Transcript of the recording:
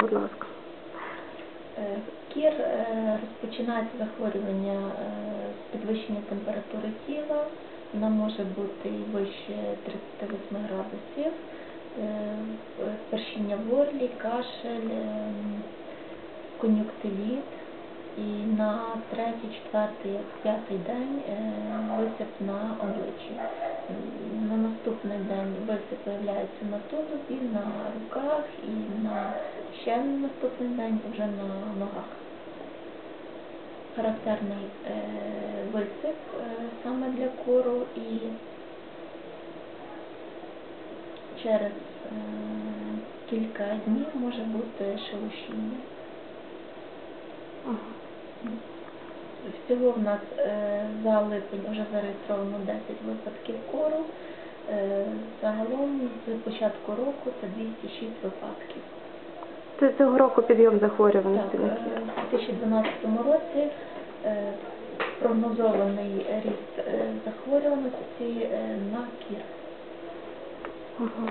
Будь ласка. Е, Кір е, розпочинається захворювання е, з підвищення температури тіла. Вона може бути і вище 38 градусів, першіння в горлі, кашель, кон'юктивіт. І на третій, четвертий, п'ятий день висип на обличчі. На наступний день висип появляється на тулубі, на руках і на ще на наступний день вже на ногах. Характерний е, висип е, саме для кору і через е, кілька днів може бути шелушіння. Ага. Всього в нас е, за липень вже зареєстровано 10 випадків кору. Е, Загалом з початку року це 206 випадків. Це цього року підйом захворюваності на кір. в 2012 році е, прогнозований ріст е, захворюваності е, на кір. Ага.